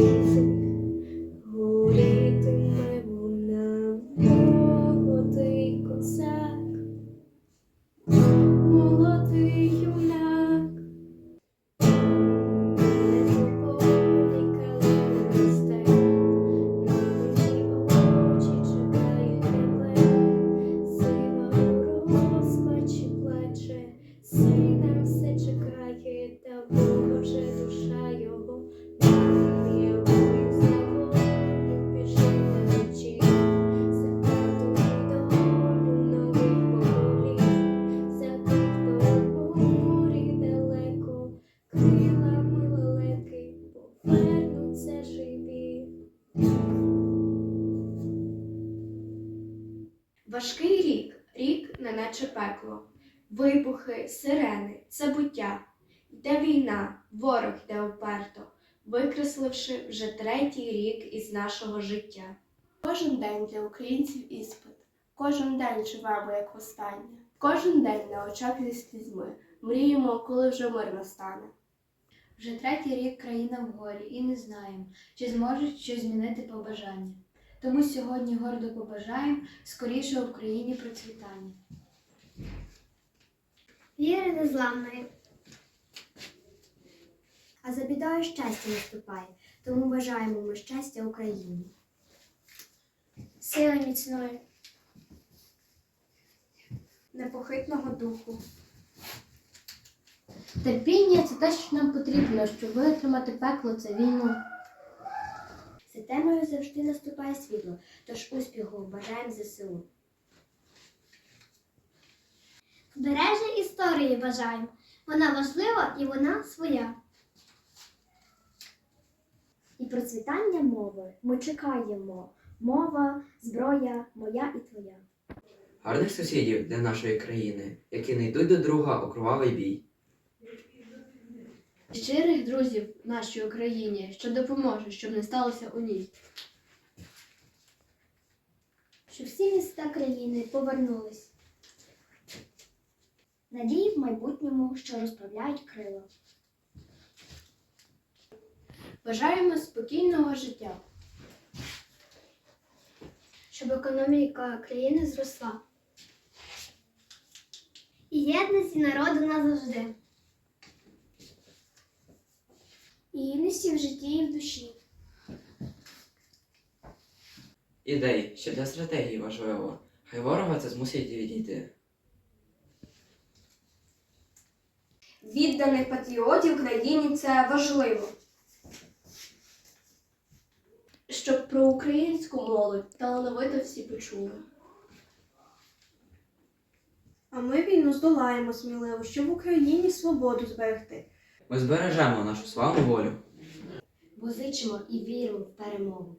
Amen. Важкий рік, рік неначе пекло, вибухи, сирени, це буття. Йде війна, ворог йде уперто, викресливши вже третій рік із нашого життя. Кожен день для українців іспит. Кожен день живемо як востаннє. Кожен день на очах зі слізьми. Мріємо, коли вже мир настане. Вже третій рік країна в горі і не знаємо, чи зможуть щось змінити побажання. Тому сьогодні гордо побажаємо скоріше в Україні процвітання. Віри незламної. А за бідою щастя наступає, тому бажаємо ми щастя Україні. Сили міцної, Непохитного духу. Терпіння це те, що нам потрібно, щоб витримати пекло це війну. За завжди наступає світло, тож успіху бажаємо ЗСУ. Збереження історії бажаємо. Вона важлива і вона своя. І процвітання мови ми чекаємо. Мова, зброя, моя і твоя. гарних сусідів для нашої країни, які не йдуть до друга у кровавий бій. Щирих друзів нашій Україні, що допоможе, щоб не сталося у ній. Щоб всі міста країни повернулись. Надії в майбутньому, що розправляють крила. Бажаємо спокійного життя. Щоб економіка країни зросла. І єдності народу назавжди. І гідності в житті і в душі. Ідей, що для стратегії важливо. Хай ворога це змусить відійти. Відданих патріотів країні це важливо. Щоб про українську молодь талановито всі почули. А ми війну здолаємо сміливо, щоб в Україні свободу зберегти. Ми збережемо нашу славну волю. Бо зичимо і віримо в перемогу.